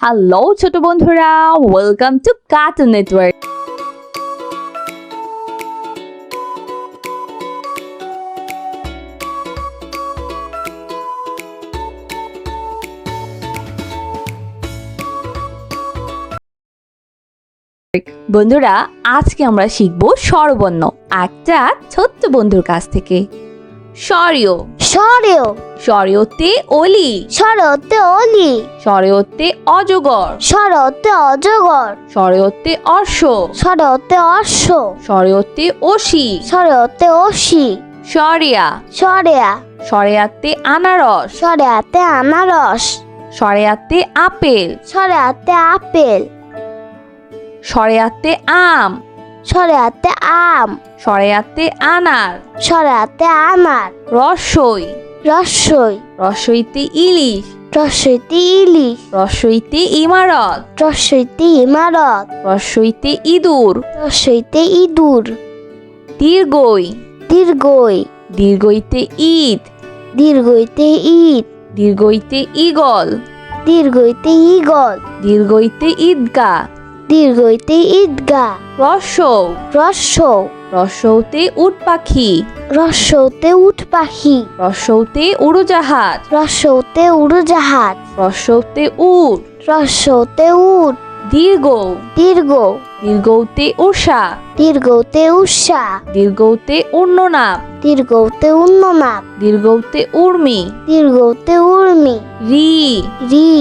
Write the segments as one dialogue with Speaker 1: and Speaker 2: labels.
Speaker 1: Hello ছোট বন্ধুরা welcome to cartoon network বন্ধুরা, আজকে আমরা শিখব স্বরবর্ণ, একটা ছোট্ট বন্ধুর কাছ থেকে। স্বরীয়
Speaker 2: সরেও।
Speaker 1: স্বরীয়তে অলি।
Speaker 2: সরতে অলি।
Speaker 1: স্বরীয়তে অজগর।
Speaker 2: সরতে অজগর।
Speaker 1: স্বরীয়তে অর্শ
Speaker 2: সরতে অশ্ব।
Speaker 1: স্বরীয়তে অসি
Speaker 2: সরতে অসি
Speaker 1: সরিয়া।
Speaker 2: সরেয়া।
Speaker 1: সরেয়াতে আনারস।
Speaker 2: সরেয়াতে আনারস।
Speaker 1: সরেয়াতে আপেল।
Speaker 2: সরেয়াতে আপেল।
Speaker 1: সরেয়াতে আম।
Speaker 2: সরেয়াতে আম।
Speaker 1: সরেয়াতে আনার।
Speaker 2: সরেয়াতে আনার।
Speaker 1: রসই।
Speaker 2: রসই।
Speaker 1: রসইতে ইলিশ।
Speaker 2: রসইতে ইলিশ।
Speaker 1: রসইতে ইমারত।
Speaker 2: রসইতে ইমারত।
Speaker 1: রসইতে ইঁদুর।
Speaker 2: রসইতে ইঁদুর।
Speaker 1: দীর্ঘই।
Speaker 2: দীর্ঘই।
Speaker 1: দীর্ঘইতে ঈদ
Speaker 2: দীর্ঘইতে ঈদ
Speaker 1: দীর্ঘইতে ইগল
Speaker 2: দীর্ঘইতে ইগল
Speaker 1: দীর্ঘইতে ঈদগা
Speaker 2: দীর্ঘইতে ঈদগা
Speaker 1: রসৌ
Speaker 2: রস্য
Speaker 1: রসৌতে উট পাখি।
Speaker 2: রস্যতে উট পাখি।
Speaker 1: রসৌতে উড়োজাহাজ।
Speaker 2: রস্যতে উড়োজাহাজ।
Speaker 1: রসৌতে উট।
Speaker 2: রস্যতে উট।
Speaker 1: দীর্ঘ
Speaker 2: দীর্ঘ
Speaker 1: দীর্ঘতে উষা।
Speaker 2: দীর্ঘতে উষা।
Speaker 1: দীর্ঘতে উর্ণনাপ
Speaker 2: দীর্ঘতে উন্ননাপ।
Speaker 1: দীর্ঘতে উর্মি।
Speaker 2: দীর্ঘতে উর্মি।
Speaker 1: রি।
Speaker 2: রি।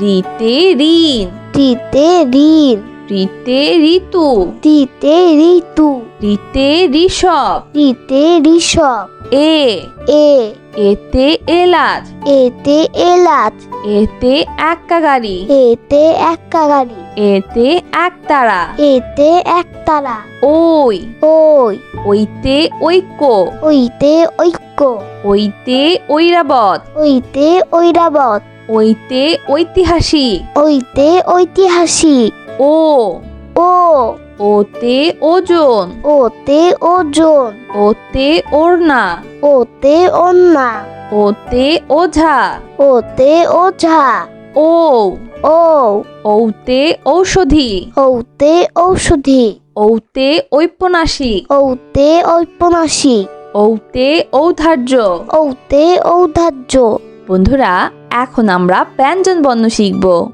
Speaker 1: রিতে ঋণ।
Speaker 2: টিতে ঋণ।
Speaker 1: রিতে ঋতু।
Speaker 2: টিতে ঋতু।
Speaker 1: রিতে ঋষভ।
Speaker 2: রিতে ঋষভ।
Speaker 1: এ।
Speaker 2: এ।
Speaker 1: এতে এলাচ।
Speaker 2: এতে এলাচ।
Speaker 1: এতে এক্কা গাড়ি
Speaker 2: এতে এক্কা গাড়ি
Speaker 1: এতে একতারা।
Speaker 2: এতে একতারা।
Speaker 1: ওই।
Speaker 2: ওই।
Speaker 1: ওইতে ঐক্য।
Speaker 2: ওইতে ঐক্য।
Speaker 1: ওইতে ঐরাবত
Speaker 2: ওইতে ঐরাবত
Speaker 1: ওইতে ঐতিহাসিক।
Speaker 2: ওইতে ঐতিহাসিক।
Speaker 1: ও।
Speaker 2: ও।
Speaker 1: ওতে ওজন।
Speaker 2: ওতে ওজন।
Speaker 1: ওতে ওড়না।
Speaker 2: ওতে অন্না
Speaker 1: ওতে ওঝা।
Speaker 2: ওতে ওঝা।
Speaker 1: ও।
Speaker 2: ও।
Speaker 1: ঔতে ঔষধি।
Speaker 2: ওতে ঔষধি।
Speaker 1: ঔতে ঔপন্যাসিক।
Speaker 2: ওতে ঔপন্যাসিক।
Speaker 1: ঔতে ঔধার্য।
Speaker 2: ওতে ঔধার্য।
Speaker 1: বন্ধুরা এখন আমরা ব্যঞ্জন বর্ণ শিখব।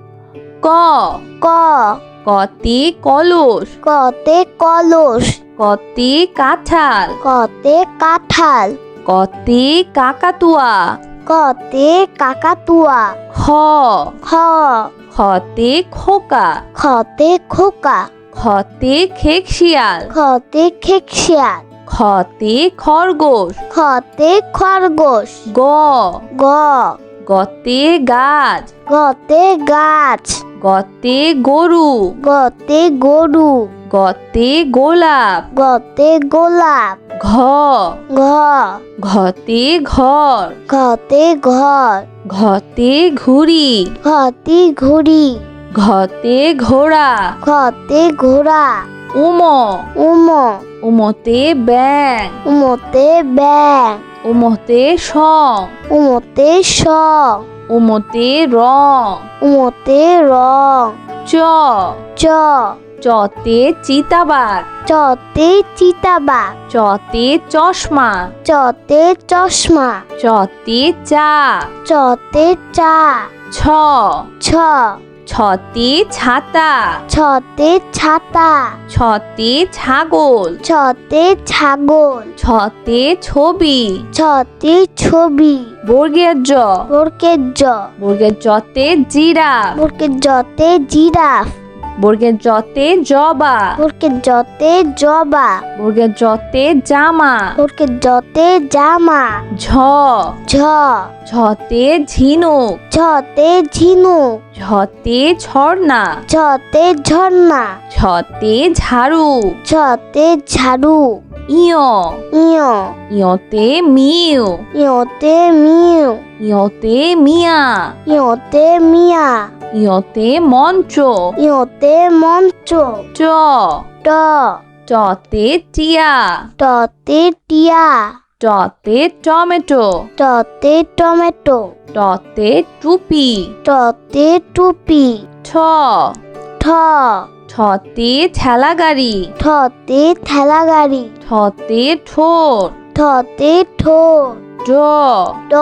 Speaker 1: ক।
Speaker 2: ক।
Speaker 1: কতে কলস।
Speaker 2: কতে কলস।
Speaker 1: কতে কাঁঠাল।
Speaker 2: কতে কাঁঠাল।
Speaker 1: কতে কাকাতুয়া।
Speaker 2: কতে কাকাতুয়া।
Speaker 1: খ।
Speaker 2: খ।
Speaker 1: খতে খোকা।
Speaker 2: খতে খোকা।
Speaker 1: খতে খেকশিয়াল।
Speaker 2: খতে খেকশিয়াল।
Speaker 1: খতে খরগোশ।
Speaker 2: খতে খরগোশ।
Speaker 1: গ।
Speaker 2: গ।
Speaker 1: গতে গাছ।
Speaker 2: গতে গাছ।
Speaker 1: গতে গরু।
Speaker 2: গতে গরু।
Speaker 1: গতে গোলাপ।
Speaker 2: গতে গোলাপ।
Speaker 1: ঘ।
Speaker 2: ঘ।
Speaker 1: ঘতে ঘর।
Speaker 2: ঘতে ঘর।
Speaker 1: ঘতে ঘুড়ি।
Speaker 2: ঘতে ঘুড়ি।
Speaker 1: ঘতে ঘোড়া।
Speaker 2: ঘতে ঘোড়া।
Speaker 1: উম।
Speaker 2: উম।
Speaker 1: উমতে ব্যাং
Speaker 2: উমতে ব্যাং
Speaker 1: উমতে সং
Speaker 2: উমতে স
Speaker 1: উমতে রং।
Speaker 2: উমতে রং।
Speaker 1: চ।
Speaker 2: চ।
Speaker 1: চতে চিতাবাগ
Speaker 2: চতে চিতাবাগ
Speaker 1: চতে চশমা।
Speaker 2: চতে চশমা।
Speaker 1: চতে চা।
Speaker 2: চতে চা।
Speaker 1: ছ।
Speaker 2: ছ।
Speaker 1: ছতে ছাতা।
Speaker 2: ছতে ছাতা।
Speaker 1: ছতে ছাগল।
Speaker 2: ছতে ছাগল।
Speaker 1: ছতে ছবি।
Speaker 2: ছতে ছবি।
Speaker 1: বর্গের জ।
Speaker 2: বর্গের জ।
Speaker 1: বর্গের জতে জিরাফ।
Speaker 2: বর্গের জতে জিরাফ।
Speaker 1: বর্গের জতে জবা।
Speaker 2: বর্গের জতে জবা।
Speaker 1: বর্গের জতে জামা।
Speaker 2: বর্গের জতে জামা।
Speaker 1: ঝ।
Speaker 2: ঝ।
Speaker 1: ঝতে ঝিনুক।
Speaker 2: ঝতে ঝিনুক।
Speaker 1: ঝতে ঝর্ণা।
Speaker 2: ঝতে ঝর্ণা।
Speaker 1: ঝতে ঝাড়ু।
Speaker 2: ঝতে ঝাড়ু।
Speaker 1: ইয়।
Speaker 2: ইয়।
Speaker 1: ইয়তে মিউ।
Speaker 2: ইয়তে মিউ।
Speaker 1: ইয়তে মিয়া।
Speaker 2: ইয়তে মিয়া।
Speaker 1: ইয়তে মঞ্চ।
Speaker 2: ইয়তে মঞ্চ।
Speaker 1: চ।
Speaker 2: ট।
Speaker 1: টতে টিয়া।
Speaker 2: টতে টিয়া।
Speaker 1: টতে টমেটো।
Speaker 2: টতে টমেটো।
Speaker 1: টতে টুপি।
Speaker 2: টতে টুপি।
Speaker 1: ঠ। ঠ। ঠতে ঠেলা গাড়ি
Speaker 2: ঠতে ঠেলা গাড়ি
Speaker 1: ঠতে ঠোঁট।
Speaker 2: ঠতে ঠোঁট।
Speaker 1: ড।
Speaker 2: ড।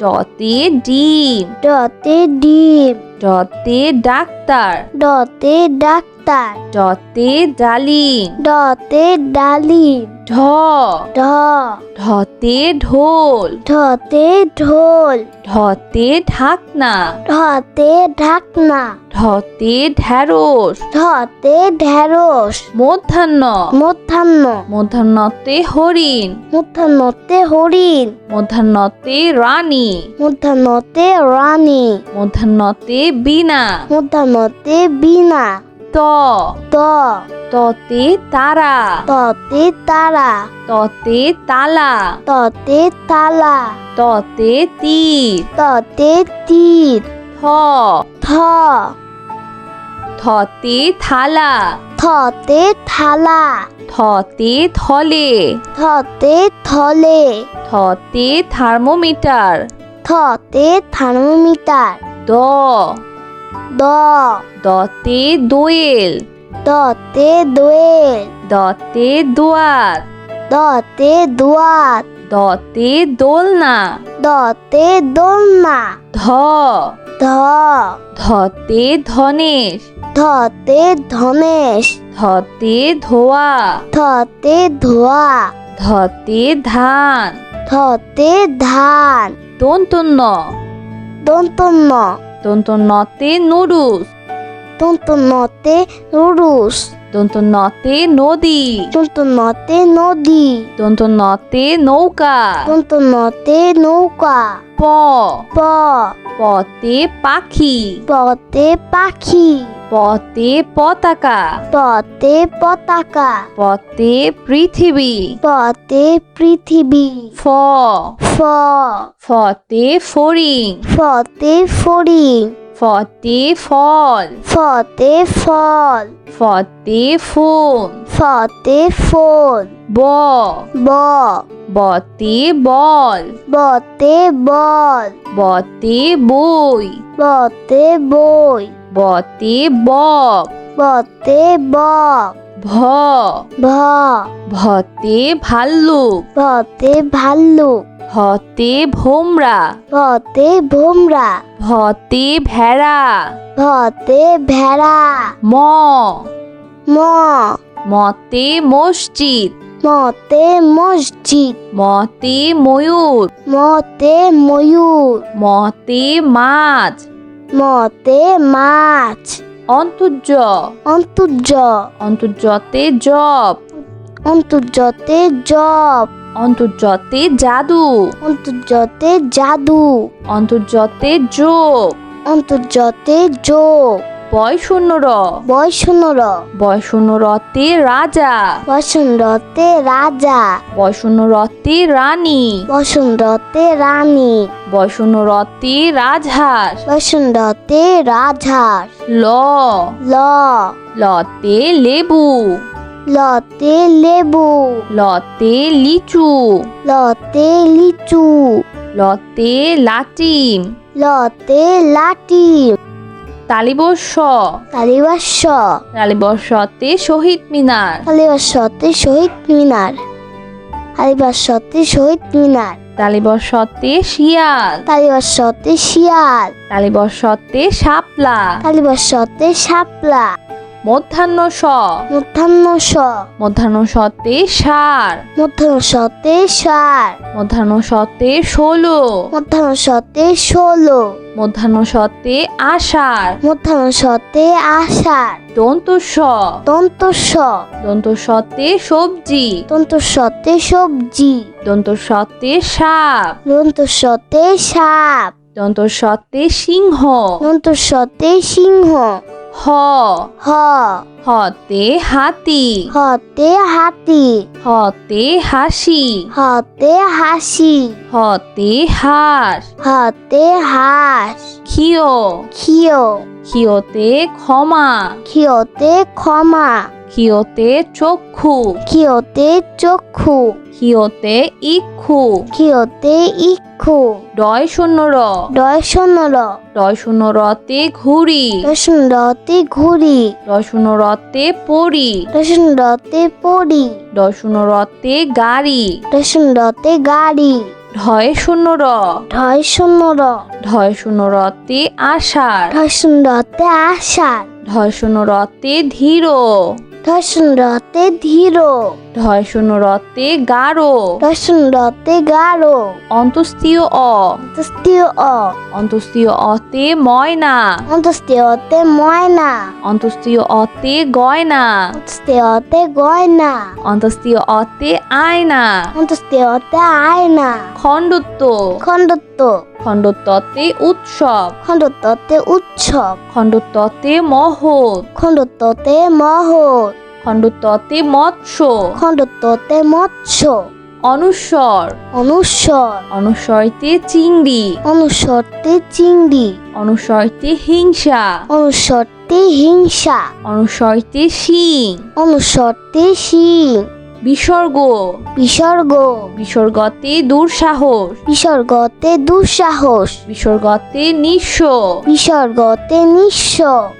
Speaker 1: ডতে ডিম।
Speaker 2: ডতে ডিম।
Speaker 1: ডতে ডাক্তার।
Speaker 2: ডতে ডাক্তার
Speaker 1: ডতে ডালিম।
Speaker 2: ডতে ডালিম।
Speaker 1: ঢ।
Speaker 2: ঢ।
Speaker 1: ঢতে ঢোল।
Speaker 2: ঢতে ঢোল।
Speaker 1: ঢতে ঢাকনা।
Speaker 2: ঢতে ঢাকনা।
Speaker 1: ঢতে ঢেঁড়স।
Speaker 2: ঢতে ঢেঁড়স।
Speaker 1: মধ্যাহ্ন।
Speaker 2: মধ্যাহ্ন।
Speaker 1: মধ্যাহ্নতে হরিণ।
Speaker 2: মধ্যাহ্নতে হরিণ।
Speaker 1: মধ্যাহ্নতে রানী।
Speaker 2: মধ্যাহ্নতে রানী।
Speaker 1: মধ্যাহ্নতে বীণা।
Speaker 2: মধ্যাহ্নতে বীণা।
Speaker 1: ত।
Speaker 2: ত।
Speaker 1: ততে তারা।
Speaker 2: ততে তারা।
Speaker 1: ততে তালা।
Speaker 2: ততে তালা।
Speaker 1: ততে তীর।
Speaker 2: ততে তীর।
Speaker 1: থ।
Speaker 2: থ।
Speaker 1: থতে থালা।
Speaker 2: থতে থালা।
Speaker 1: থতে থলে।
Speaker 2: থতে থলে।
Speaker 1: থতে থার্মোমিটার।
Speaker 2: থতে থার্মোমিটার।
Speaker 1: দ।
Speaker 2: দ।
Speaker 1: দতে দোয়েল।
Speaker 2: দতে দোয়েল।
Speaker 1: দতে দোয়াত
Speaker 2: দতে দুয়াত
Speaker 1: দতে দোলনা।
Speaker 2: দতে দোলনা।
Speaker 1: ধ।
Speaker 2: ধ।
Speaker 1: ধতে ধনেশ।
Speaker 2: ধতে ধনেশ।
Speaker 1: ধতে ধোয়া।
Speaker 2: ধতে ধোয়া।
Speaker 1: ধতে ধান।
Speaker 2: ধতে ধান।
Speaker 1: দন্তন্য।
Speaker 2: দন্তন্য।
Speaker 1: দন্তন্যতে নুডুস
Speaker 2: দন্তন্যতে রুরুস
Speaker 1: দন্তন্যতে নদী
Speaker 2: দন্তন্যতে নদী
Speaker 1: দন্তন্যতে নৌকা
Speaker 2: দন্তন্যতে নৌকা
Speaker 1: প
Speaker 2: প
Speaker 1: পতে পাখি
Speaker 2: পতে পাখি
Speaker 1: পতে পতাকা।
Speaker 2: পতে পতাকা।
Speaker 1: পতে পৃথিবী।
Speaker 2: পতে পৃথিবী।
Speaker 1: ফ।
Speaker 2: ফ।
Speaker 1: ফতে ফড়িং।
Speaker 2: ফতে ফড়িং।
Speaker 1: ফতে ফল।
Speaker 2: ফতে ফল।
Speaker 1: ফতে ফোন
Speaker 2: ফতে ফোন
Speaker 1: ব।
Speaker 2: ব।
Speaker 1: বতে বল।
Speaker 2: বতে বল।
Speaker 1: বতে বই।
Speaker 2: বতে বই।
Speaker 1: বতে বক
Speaker 2: বতে বক
Speaker 1: ভ।
Speaker 2: ভ।
Speaker 1: ভতে ভাল্লুক
Speaker 2: ভতে ভাল্লুক
Speaker 1: ভতে ভোমরা।
Speaker 2: ভতে ভোমরা।
Speaker 1: ভতে ভেড়া।
Speaker 2: ভতে ভেড়া।
Speaker 1: ম।
Speaker 2: ম।
Speaker 1: মতে মসজিদ।
Speaker 2: মতে মসজিদ।
Speaker 1: মতে ময়ূর।
Speaker 2: মতে ময়ূর।
Speaker 1: মতে মাছ।
Speaker 2: মতে মাছ।
Speaker 1: অন্তর্য।
Speaker 2: অন্তর্য।
Speaker 1: অন্তর্যতে জব।
Speaker 2: অন্তর্যতে জব।
Speaker 1: অন্তর্যতে জাদু।
Speaker 2: অন্তর্যতে জাদু।
Speaker 1: অন্তর্যতে যোগ
Speaker 2: অন্তর্যতে যোগ
Speaker 1: বয় শূন্য র।
Speaker 2: বৈষ্ণর
Speaker 1: বয় শূন্য রতে রাজা।
Speaker 2: বসন্ততে রাজা।
Speaker 1: বয় শূন্য রতে রানী।
Speaker 2: বসন্ততে রানী।
Speaker 1: বয় শূন্য রতে রাজহাঁস।
Speaker 2: বসন্ততে রাজহাঁস।
Speaker 1: ল।
Speaker 2: ল।
Speaker 1: লতে লেবু।
Speaker 2: লতে লেবু।
Speaker 1: লতে লিচু।
Speaker 2: লতে লিচু।
Speaker 1: লতে লাটিম।
Speaker 2: লতে লাটিম।
Speaker 1: তালিবর্ষ
Speaker 2: তালিবর্ষ
Speaker 1: তালিবর্ষতে শহীদ মিনার।
Speaker 2: তালিবর্ষতে শহীদ মিনার। তালিবর্ষতে শহীদ মিনার।
Speaker 1: তালিবর্ষতে শিয়াল।
Speaker 2: তালিবর্ষতে শিয়াল।
Speaker 1: তালিবর্ষতে শাপলা।
Speaker 2: তালিবর্ষতে শাপলা।
Speaker 1: মধ্যাহ্ন স।
Speaker 2: মধ্যাহ্ন স।
Speaker 1: মধ্যাহ্ন সতে সার।
Speaker 2: মধ্যাহ্ন সতে সার।
Speaker 1: মধ্যাহ্ন সতে ষোলো।
Speaker 2: মধ্যাহ্ন সতে ষোলো।
Speaker 1: মধ্যাহ্ন সতে আষাঢ়।
Speaker 2: মধ্যাহ্ন সতে আষাঢ়।
Speaker 1: দন্ত স।
Speaker 2: দন্ত স।
Speaker 1: দন্ত সতে সবজি।
Speaker 2: দন্ত সতে সবজি।
Speaker 1: দন্ত সতে সাপ।
Speaker 2: দন্ত সতে সাপ।
Speaker 1: দন্ত সতে সিংহ।
Speaker 2: দন্ত সতে সিংহ।
Speaker 1: হ।
Speaker 2: হ।
Speaker 1: হতে হাতি।
Speaker 2: হতে হাতি।
Speaker 1: হতে হাসি।
Speaker 2: হতে হাসি।
Speaker 1: হতে হাঁস
Speaker 2: হতে হাঁস।
Speaker 1: ক্ষিয়
Speaker 2: ক্ষিয়
Speaker 1: ক্ষিয়তে ক্ষমা।
Speaker 2: ক্ষিয়তে ক্ষমা।
Speaker 1: ক্ষিয়তে চক্ষু।
Speaker 2: ক্ষিয়তে চক্ষু।
Speaker 1: ক্ষিয়তে ইক্ষু।
Speaker 2: ক্ষিয়তে ইক্ষু।
Speaker 1: ডয় শূন্য র
Speaker 2: ডয় শূন্য র
Speaker 1: ডয় শূন্য রতে ঘুড়ি।
Speaker 2: রসুন রতে ঘুড়ি।
Speaker 1: ডয় শূন্য রতে পড়ি
Speaker 2: রসুন রতে পড়ি
Speaker 1: ডয় শূন্য রতে গাড়ি।
Speaker 2: রসুন রতে গাড়ি।
Speaker 1: ঢয় শূন্য র
Speaker 2: ঢয় শূন্য র
Speaker 1: ঢয় শূন্য রতে আষাঢ়।
Speaker 2: রসুন রতে আষাঢ়।
Speaker 1: ঢয় শূন্য রতে ধীর।
Speaker 2: রসুন রতে ধীর।
Speaker 1: শূন্য রতে গাঢ়
Speaker 2: রসুন রতে গাঢ়
Speaker 1: অন্তস্তীয় অ।
Speaker 2: অন্তস্তীয় অ।
Speaker 1: অন্তস্তীয় অতে ময়না।
Speaker 2: অন্তস্তীয়তে ময়না।
Speaker 1: অন্তস্তীয় অতে গয়না।
Speaker 2: অন্তস্তীয়তে গয়না।
Speaker 1: অন্তস্তীয় অতে আয়না।
Speaker 2: অন্তস্তীয়তে আয়না।
Speaker 1: খণ্ডত্ব।
Speaker 2: খণ্ডত্ব।
Speaker 1: খণ্ডত্বতে উৎসব।
Speaker 2: খণ্ডত্বতে উৎসব।
Speaker 1: খণ্ডত্বতে মহৎ।
Speaker 2: খণ্ডত্বতে মহৎ।
Speaker 1: খণ্ডত্বতে মৎস্য।
Speaker 2: খণ্ডত্বতে মৎস্য।
Speaker 1: অনুস্বর
Speaker 2: অনুস্বর
Speaker 1: অনুস্বরতে চিংড়ি।
Speaker 2: অনুস্বরতে চিংড়ি।
Speaker 1: অনুস্বরতে হিংসা।
Speaker 2: অনুস্বরতে হিংসা।
Speaker 1: অনুস্বরতে শিং।
Speaker 2: অনুস্বরতে শিং।
Speaker 1: বিসর্গ।
Speaker 2: বিসর্গ।
Speaker 1: বিসর্গতে দুঃসাহস।
Speaker 2: বিসর্গতে দুঃসাহস।
Speaker 1: বিসর্গতে নিঃস্ব।
Speaker 2: বিসর্গতে নিঃস্ব।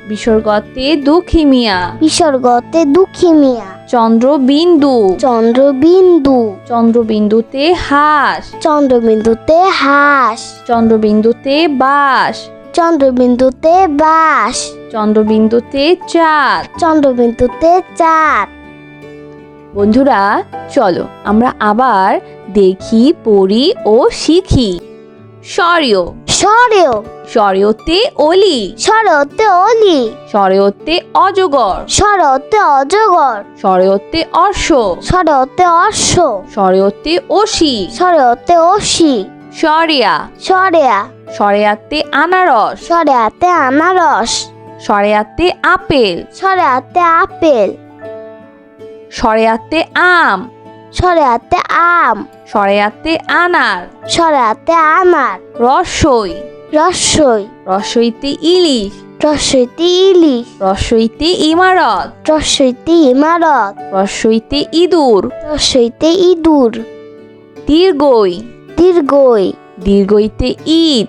Speaker 1: বিসর্গতে দুঃখিমিয়া
Speaker 2: বিসর্গতে দুঃখী মিয়া।
Speaker 1: চন্দ্রবিন্দু।
Speaker 2: চন্দ্রবিন্দু।
Speaker 1: চন্দ্রবিন্দুতে হাঁস।
Speaker 2: চন্দ্রবিন্দুতে হাঁস।
Speaker 1: চন্দ্রবিন্দুতে বাস
Speaker 2: চন্দ্রবিন্দুতে বাস
Speaker 1: চন্দ্রবিন্দুতে চাঁদ।
Speaker 2: চন্দ্রবিন্দুতে চাঁদ।
Speaker 1: বন্ধুরা চলো আমরা আবার দেখি পড়ি ও শিখি। স্বরীয়।
Speaker 2: সরেও
Speaker 1: স্বরীয়তে অলি।
Speaker 2: সরতে অলি।
Speaker 1: স্বরীয়তে অজগর।
Speaker 2: সরতে অজগর।
Speaker 1: স্বরীয়তে অশ্ব
Speaker 2: সরতে অশ্ব
Speaker 1: স্বরীয়তে অসি
Speaker 2: সরতে অসি
Speaker 1: সরিয়া।
Speaker 2: সরেয়া।
Speaker 1: সরেয়াতে আনারস।
Speaker 2: সরেয়াতে আনারস।
Speaker 1: সরেয়াতে আপেল।
Speaker 2: সরেয়াতে আপেল।
Speaker 1: সরেয়াতে আম।
Speaker 2: সরেয়াতে আম।
Speaker 1: সরেয়াতে আনার।
Speaker 2: সরেয়াতে আনার।
Speaker 1: রসই।
Speaker 2: রসই।
Speaker 1: রসইতে ইলিশ।
Speaker 2: রসইতে ইলিশ।
Speaker 1: রসইতে ইমারত।
Speaker 2: রসইতে ইমারত।
Speaker 1: রসইতে ইঁদুর।
Speaker 2: রসইতে ইঁদুর।
Speaker 1: দীর্ঘই।
Speaker 2: দীর্ঘই।
Speaker 1: দীর্ঘইতে ঈদ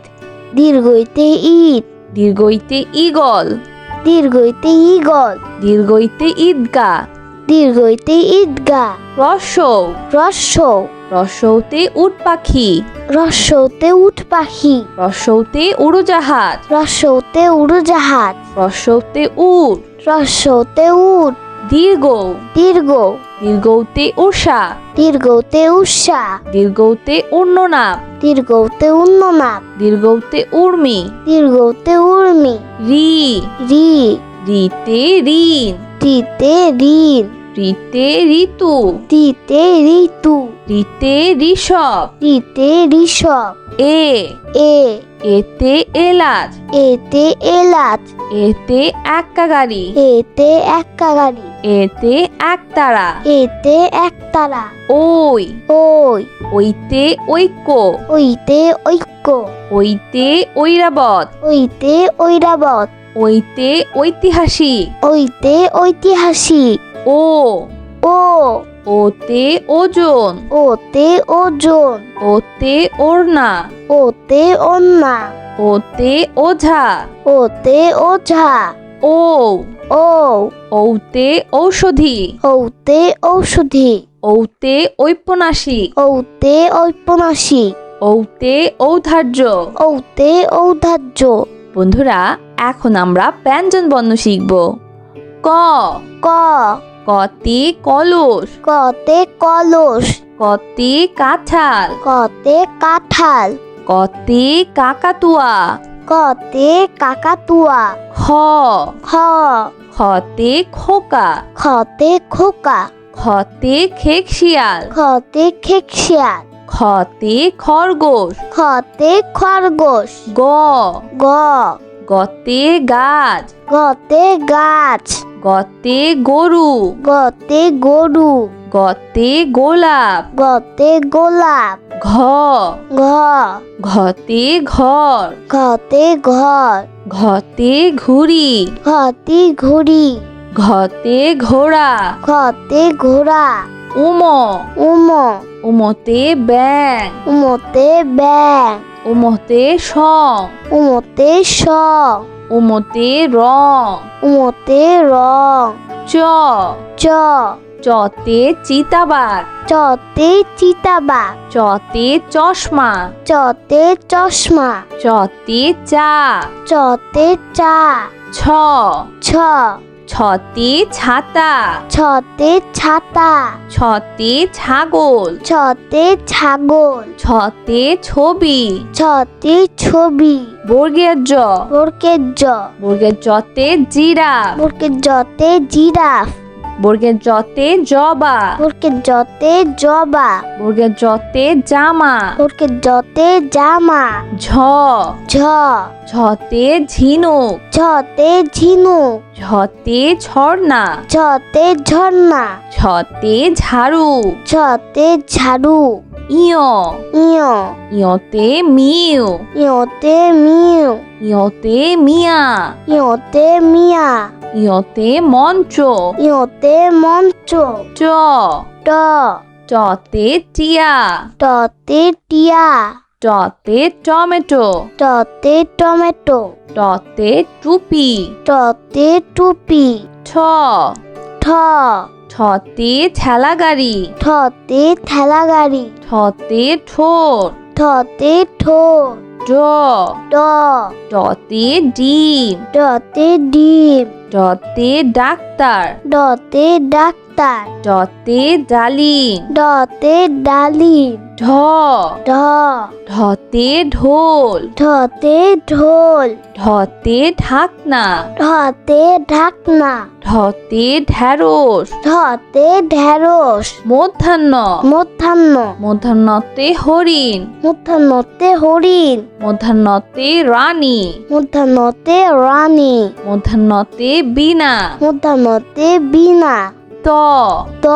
Speaker 2: দীর্ঘইতে ঈদ
Speaker 1: দীর্ঘইতে ইগল
Speaker 2: দীর্ঘইতে ইগল
Speaker 1: দীর্ঘইতে ঈদগা
Speaker 2: দীর্ঘইতে ঈদগা
Speaker 1: রসৌ
Speaker 2: রস্য
Speaker 1: রসৌতে উট পাখি।
Speaker 2: রসৌতে উট পাখি।
Speaker 1: রসৌতে উড়োজাহাজ।
Speaker 2: রসৌতে উড়োজাহাজ।
Speaker 1: রসৌতে উট।
Speaker 2: রস্যতে উট।
Speaker 1: দীর্ঘ
Speaker 2: দীর্ঘ
Speaker 1: দীর্ঘৌতে উষা।
Speaker 2: দীর্ঘতে উষা।
Speaker 1: দীর্ঘৌতে উর্ণনাপ
Speaker 2: দীর্ঘতে উন্ননাপ।
Speaker 1: দীর্ঘৌতে উর্মি।
Speaker 2: দীর্ঘতে উর্মি।
Speaker 1: রি।
Speaker 2: রি।
Speaker 1: রিতে ঋণ।
Speaker 2: টিতে ঋণ।
Speaker 1: রিতে ঋতু।
Speaker 2: টিতে ঋতু।
Speaker 1: রিতে ঋষভ।
Speaker 2: রিতে ঋষভ।
Speaker 1: এ।
Speaker 2: এ।
Speaker 1: এতে এলাচ।
Speaker 2: এতে এলাচ।
Speaker 1: এতে এক্কা গাড়ি
Speaker 2: এতে এক্কা গাড়ি
Speaker 1: এতে একতারা।
Speaker 2: এতে একতারা।
Speaker 1: ওই।
Speaker 2: ওই।
Speaker 1: ওইতে ঐক্য।
Speaker 2: ওইতে ঐক্য।
Speaker 1: ওইতে ঐরাবত
Speaker 2: ওইতে ঐরাবত
Speaker 1: ওইতে ঐতিহাসিক।
Speaker 2: ওইতে ঐতিহাসিক।
Speaker 1: ও।
Speaker 2: ও।
Speaker 1: ওতে ওজন।
Speaker 2: ওতে ওজন।
Speaker 1: ওতে ওড়না।
Speaker 2: ওতে অন্না
Speaker 1: ওতে ওঝা।
Speaker 2: ওতে ওঝা।
Speaker 1: ও।
Speaker 2: ও।
Speaker 1: ঔতে ঔষধি।
Speaker 2: ওতে ঔষধি।
Speaker 1: ঔতে ঔপন্যাসিক।
Speaker 2: ওতে ঔপন্যাসিক।
Speaker 1: ঔতে ঔধার্য।
Speaker 2: ওতে ঔধার্য।
Speaker 1: বন্ধুরা এখন আমরা ব্যঞ্জন বর্ণ শিখব। ক।
Speaker 2: ক।
Speaker 1: কতে কলস।
Speaker 2: কতে কলস।
Speaker 1: কতে কাঁঠাল।
Speaker 2: কতে কাঁঠাল।
Speaker 1: কতে কাকাতুয়া।
Speaker 2: কতে কাকাতুয়া।
Speaker 1: খ।
Speaker 2: খ।
Speaker 1: খতে খোকা।
Speaker 2: খতে খোকা।
Speaker 1: খতে খেকশিয়াল।
Speaker 2: খতে খেকশিয়াল।
Speaker 1: খতে খরগোশ।
Speaker 2: খতে খরগোশ।
Speaker 1: গ।
Speaker 2: গ।
Speaker 1: গতে গাছ।
Speaker 2: গতে গাছ।
Speaker 1: গতে গরু।
Speaker 2: গতে গরু।
Speaker 1: গতে গোলাপ।
Speaker 2: গতে গোলাপ।
Speaker 1: ঘ।
Speaker 2: ঘ।
Speaker 1: ঘতে ঘর।
Speaker 2: ঘতে ঘর।
Speaker 1: ঘতে ঘুড়ি।
Speaker 2: ঘতি ঘুড়ি।
Speaker 1: ঘতে ঘোড়া।
Speaker 2: ঘতে ঘোড়া।
Speaker 1: উম।
Speaker 2: উম।
Speaker 1: উমতে ব্যাং
Speaker 2: উমতে ব্যাং
Speaker 1: উমতে সং।
Speaker 2: উমতে স।
Speaker 1: উমতে রং।
Speaker 2: উমতে রং।
Speaker 1: চ।
Speaker 2: চ।
Speaker 1: চতে চিতাবাঘ।
Speaker 2: চতে চিতাবাঘ।
Speaker 1: চতে চশমা।
Speaker 2: চতে চশমা।
Speaker 1: চতে চা।
Speaker 2: চতে চা।
Speaker 1: ছ।
Speaker 2: ছ।
Speaker 1: ছতে ছাতা।
Speaker 2: ছতে ছাতা।
Speaker 1: ছতে ছাগল।
Speaker 2: ছতে ছাগল।
Speaker 1: ছতে ছবি।
Speaker 2: ছতে ছবি।
Speaker 1: বর্গের জ।
Speaker 2: বর্গের জ।
Speaker 1: বর্গের জতে জিরাফ।
Speaker 2: বর্গের জতে জিরাফ।
Speaker 1: বর্গের জতে জবা।
Speaker 2: বর্গের জতে জবা।
Speaker 1: বর্গের জতে জামা।
Speaker 2: বর্গের জতে জামা।
Speaker 1: ঝ।
Speaker 2: ঝ।
Speaker 1: ঝতে ঝিনুক।
Speaker 2: ঝতে ঝিনুক।
Speaker 1: ঝতে ঝর্ণা।
Speaker 2: ঝতে ঝর্ণা।
Speaker 1: ছতে ঝাড়ু।
Speaker 2: ঝতে ঝাড়ু।
Speaker 1: ইয়।
Speaker 2: ইয়।
Speaker 1: ইয়তে মিউ।
Speaker 2: ইয়তে মিউ।
Speaker 1: ইয়তে মিয়া।
Speaker 2: ইয়তে মিয়া।
Speaker 1: ইয়তে মঞ্চ।
Speaker 2: ইয়তে মঞ্চ।
Speaker 1: চ।
Speaker 2: ট।
Speaker 1: চতে টিয়া।
Speaker 2: টতে টিয়া।
Speaker 1: টতে টমেটো।
Speaker 2: টতে টমেটো।
Speaker 1: টতে টুপি।
Speaker 2: টতে টুপি।
Speaker 1: ঠ।
Speaker 2: ঠ।
Speaker 1: ঠতে ঠেলা গাড়ি
Speaker 2: ঠতে ঠেলা গাড়ি
Speaker 1: ঠতে ঠোঁট।
Speaker 2: ঠতে ঠোঁট।
Speaker 1: ড।
Speaker 2: ড।
Speaker 1: ডতে ডিম।
Speaker 2: ডতে ডিম।
Speaker 1: ডতে ডাক্তার?
Speaker 2: ডতে ডাক্তার।
Speaker 1: ডতে ডালিম।
Speaker 2: ডতে ডালিম।
Speaker 1: ঢ।
Speaker 2: ঢ।
Speaker 1: ঢতে ঢোল।
Speaker 2: ঢতে ঢোল।
Speaker 1: ঢতে ঢাকনা।
Speaker 2: ঢতে ঢাকনা।
Speaker 1: ঢতে ঢেঁড়স।
Speaker 2: ঢতে ঢেঁড়স।
Speaker 1: মধ্যাহ্ন।
Speaker 2: মধ্যাহ্ন।
Speaker 1: মধ্যাহ্নতে হরিণ।
Speaker 2: মধ্যাহ্নতে হরিণ।
Speaker 1: মধ্যাহ্নতে রানী।
Speaker 2: মধ্যাহ্নতে রানী।
Speaker 1: মধ্যাহ্নতে বীণা।
Speaker 2: মধ্যাহ্নতে বিনা
Speaker 1: ত।
Speaker 2: ত।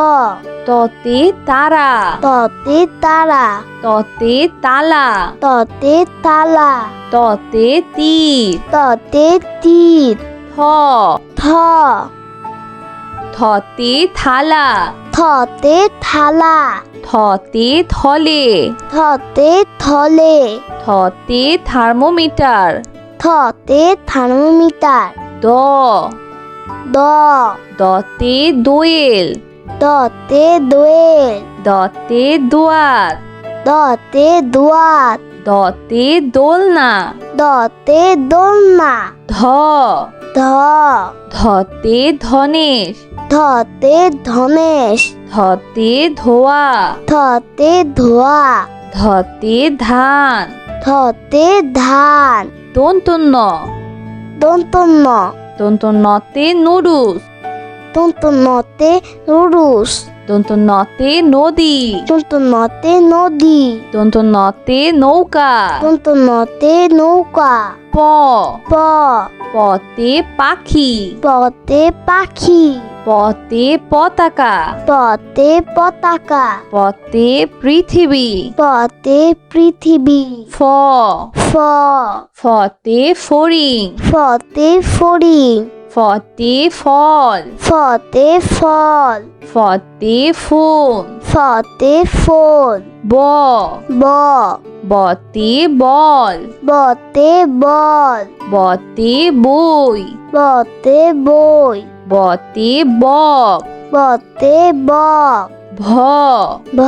Speaker 1: ততে তারা।
Speaker 2: ততে তারা।
Speaker 1: ততে তালা।
Speaker 2: ততে তালা।
Speaker 1: ততে তীর।
Speaker 2: ততে তীর।
Speaker 1: থ।
Speaker 2: থ।
Speaker 1: থতে থালা।
Speaker 2: থতে থালা।
Speaker 1: থতে থলে।
Speaker 2: থতে থলে।
Speaker 1: থতে থার্মোমিটার।
Speaker 2: থতে থার্মোমিটার।
Speaker 1: দ।
Speaker 2: দ।
Speaker 1: দতে দোয়েল।
Speaker 2: দতে দোয়েল।
Speaker 1: দতে দোয়াত
Speaker 2: দতে দুয়াত
Speaker 1: দতে দোলনা।
Speaker 2: দতে দোলনা।
Speaker 1: ধ।
Speaker 2: ধ।
Speaker 1: ধতে ধনেশ।
Speaker 2: ধতে ধনেশ।
Speaker 1: ধতে ধোয়া।
Speaker 2: ধতে ধোয়া।
Speaker 1: ধতে ধান।
Speaker 2: ধতে ধান।
Speaker 1: দন্তন্য।
Speaker 2: দন্তন্য।
Speaker 1: দন্তন্যতে নুডুস
Speaker 2: দন্তন্যতে রুরুস
Speaker 1: দন্তন্যতে নদী
Speaker 2: দন্তন্যতে নদী
Speaker 1: দন্তন্যতে নৌকা
Speaker 2: দন্তন্যতে নৌকা
Speaker 1: প
Speaker 2: প
Speaker 1: পতে পাখি
Speaker 2: পতে পাখি
Speaker 1: পতে পতাকা।
Speaker 2: পতে পতাকা।
Speaker 1: পতে পৃথিবী।
Speaker 2: পতে পৃথিবী।
Speaker 1: ফ।
Speaker 2: ফ।
Speaker 1: ফতে ফড়িং।
Speaker 2: ফতে ফড়িং।
Speaker 1: ফতে ফল।
Speaker 2: ফতে ফল।
Speaker 1: ফতে ফোন
Speaker 2: ফতে ফোন
Speaker 1: ব।
Speaker 2: ব।
Speaker 1: বতে বল।
Speaker 2: বতে বল।
Speaker 1: বতে বই।
Speaker 2: বতে বই।
Speaker 1: বতে বক
Speaker 2: বতে বক
Speaker 1: ভ।
Speaker 2: ভ।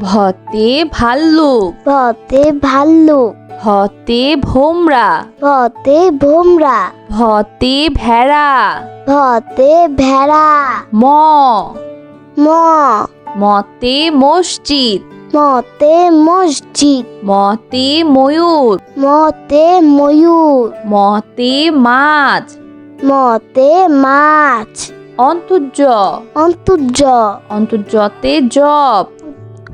Speaker 1: ভতে ভাল্লুক
Speaker 2: ভতে ভাল্লুক
Speaker 1: ভতে ভোমরা।
Speaker 2: ভতে ভোমরা।
Speaker 1: ভতে ভেড়া।
Speaker 2: ভতে ভেড়া।
Speaker 1: ম।
Speaker 2: ম।
Speaker 1: মতে মসজিদ।
Speaker 2: মতে মসজিদ।
Speaker 1: মতে ময়ূর।
Speaker 2: মতে ময়ূর।
Speaker 1: মতে মাছ।
Speaker 2: মতে মাছ।
Speaker 1: অন্তর্য।
Speaker 2: অন্তর্য।
Speaker 1: অন্তর্যতে জব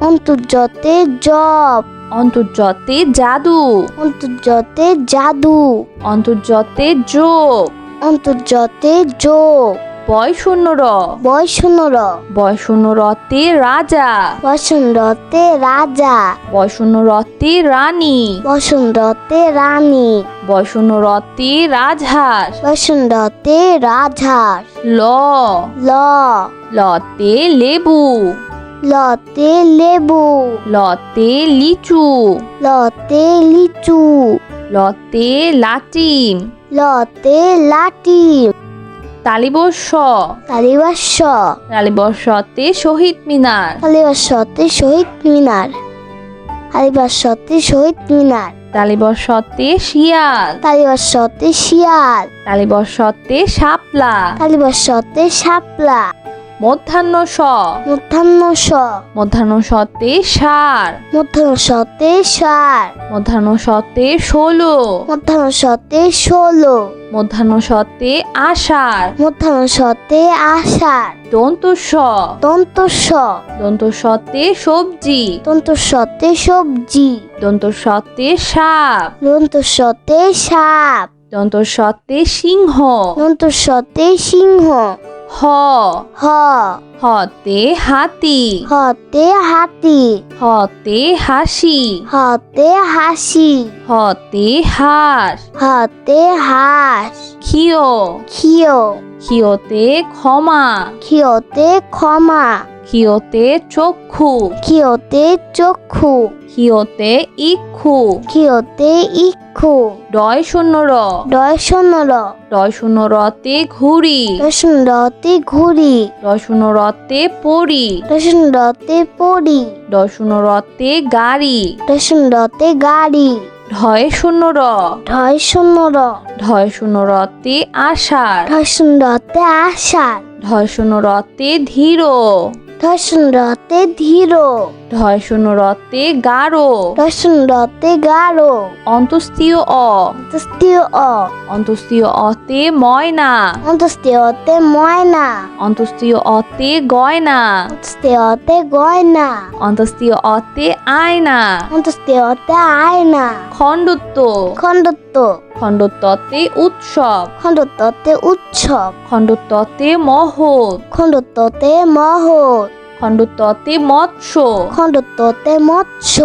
Speaker 2: অন্তর্যতে জব
Speaker 1: অন্তর্যতে জাদু।
Speaker 2: অন্তর্যতে জাদু।
Speaker 1: অন্তর্যতে যোগ
Speaker 2: অন্তর্যতে যোগ
Speaker 1: বয় শূন্য র।
Speaker 2: বয় শূন্য র।
Speaker 1: বয় শূন্য রতে রাজা।
Speaker 2: বসন্ততে রাজা।
Speaker 1: বয় শূন্য রতে রানী।
Speaker 2: বসন্ততে রানী।
Speaker 1: বয় শূন্য রতে রাজহাঁস।
Speaker 2: বসন্ততে রাজহাঁস।
Speaker 1: ল।
Speaker 2: ল।
Speaker 1: লতে লেবু।
Speaker 2: লতে লেবু।
Speaker 1: লতে লিচু।
Speaker 2: লতে লিচু।
Speaker 1: লতে লাটিম।
Speaker 2: লতে লাটিম।
Speaker 1: তালিবর্ষ
Speaker 2: তালিবর্ষ
Speaker 1: তালিবর্ষতে শহীদ মিনার।
Speaker 2: তালিবর্ষতে শহীদ মিনার। তালিবর্ষতে শহীদ মিনার।
Speaker 1: তালিবর্ষতে শিয়াল।
Speaker 2: তালিবর্ষতে শিয়াল।
Speaker 1: তালিবর্ষতে শাপলা।
Speaker 2: তালিবর্ষতে শাপলা।
Speaker 1: মধ্যাহ্ন স।
Speaker 2: মধ্যাহ্ন স।
Speaker 1: মধ্যাহ্ন সতে সার।
Speaker 2: মধ্যাহ্ন সতে সার।
Speaker 1: মধ্যাহ্ন সতে ষোলো।
Speaker 2: মধ্যাহ্ন সতে ষোলো।
Speaker 1: মধ্যাহ্ন সতে আষাঢ়।
Speaker 2: মধ্যাহ্ন সতে আষাঢ়।
Speaker 1: দন্ত স।
Speaker 2: দন্ত স।
Speaker 1: দন্ত সতে সবজি।
Speaker 2: দন্ত সতে সবজি।
Speaker 1: দন্ত সতে সাপ।
Speaker 2: দন্ত সতে সাপ।
Speaker 1: দন্ত সতে সিংহ।
Speaker 2: দন্ত সতে সিংহ।
Speaker 1: হ।
Speaker 2: হ।
Speaker 1: হতে হাতি।
Speaker 2: হতে হাতি।
Speaker 1: হতে হাসি।
Speaker 2: হতে হাসি।
Speaker 1: হতে হাঁস।
Speaker 2: হতে হাঁস।
Speaker 1: ক্ষিয়
Speaker 2: ক্ষিয়
Speaker 1: ক্ষিয়তে ক্ষমা।
Speaker 2: ক্ষিয়তে ক্ষমা।
Speaker 1: ক্ষিয়তে চক্ষু।
Speaker 2: ক্ষিয়তে চক্ষু।
Speaker 1: ক্ষিয়তে ইক্ষু।
Speaker 2: ক্ষিয়তে ইক্ষু।
Speaker 1: ডয় শূন্য র
Speaker 2: ডয় শূন্য র
Speaker 1: ডয় শূন্য রতে ঘুড়ি।
Speaker 2: রসুন রতে ঘুড়ি।
Speaker 1: ডয় শূন্য রতে পড়ি
Speaker 2: রসুন রতে পড়ি
Speaker 1: ডয় শূন্য রতে গাড়ি।
Speaker 2: রসুন রতে গাড়ি।
Speaker 1: ঢয় শূন্য র
Speaker 2: ঢয় শূন্য র
Speaker 1: ঢয় শূন্য রতে আষাঢ়।
Speaker 2: রসুন রতে আষাঢ়।
Speaker 1: ঢয় শূন্য রতে ধীর।
Speaker 2: রসুন রতে ধীর।
Speaker 1: ঢয় শূন্য রতে গাঢ়
Speaker 2: রসুন রতে গাঢ়
Speaker 1: অন্তস্তীয় অ।
Speaker 2: অন্তস্তীয় অ।
Speaker 1: অন্তস্তীয় অতে ময়না।
Speaker 2: অন্তস্তীয়তে ময়না।
Speaker 1: অন্তস্তীয় অতে গয়না।
Speaker 2: অন্তস্তীয়তে গয়না।
Speaker 1: অন্তস্তীয় অতে আয়না।
Speaker 2: অন্তস্তীয়তে আয়না।
Speaker 1: খণ্ডত্ব।
Speaker 2: খণ্ডত্ব।
Speaker 1: খণ্ডত্বতে উৎসব।
Speaker 2: খণ্ডত্বতে উৎসব।
Speaker 1: খণ্ডত্বতে মহৎ।
Speaker 2: খণ্ডত্বতে মহৎ।
Speaker 1: খণ্ডত্বতে মৎস্য।
Speaker 2: খণ্ডত্বতে মৎস্য।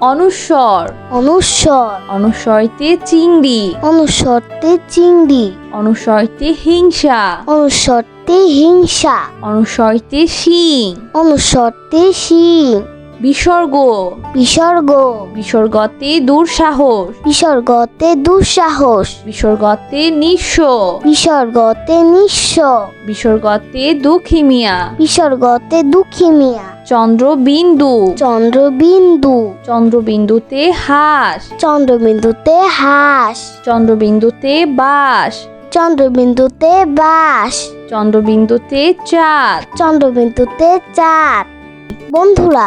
Speaker 1: অনুস্বর
Speaker 2: অনুস্বর
Speaker 1: অনুস্বরতে চিংড়ি।
Speaker 2: অনুস্বরতে চিংড়ি।
Speaker 1: অনুস্বরতে হিংসা।
Speaker 2: অনুস্বরতে হিংসা।
Speaker 1: অনুস্বরতে শিং।
Speaker 2: অনুস্বরতে শিং।
Speaker 1: বিসর্গ।
Speaker 2: বিসর্গ।
Speaker 1: বিসর্গতে দুঃসাহস।
Speaker 2: বিসর্গতে দুঃসাহস।
Speaker 1: বিসর্গতে নিঃস্ব।
Speaker 2: বিসর্গতে নিঃস্ব।
Speaker 1: বিসর্গতে দুঃখিমিয়া
Speaker 2: বিসর্গতে দুঃখী মিয়া।
Speaker 1: চন্দ্রবিন্দু।
Speaker 2: চন্দ্রবিন্দু।
Speaker 1: চন্দ্রবিন্দুতে হাঁস।
Speaker 2: চন্দ্রবিন্দুতে হাঁস।
Speaker 1: চন্দ্রবিন্দুতে বাস
Speaker 2: চন্দ্রবিন্দুতে বাস
Speaker 1: চন্দ্রবিন্দুতে চাঁদ।
Speaker 2: চন্দ্রবিন্দুতে চাঁদ। বন্ধুরা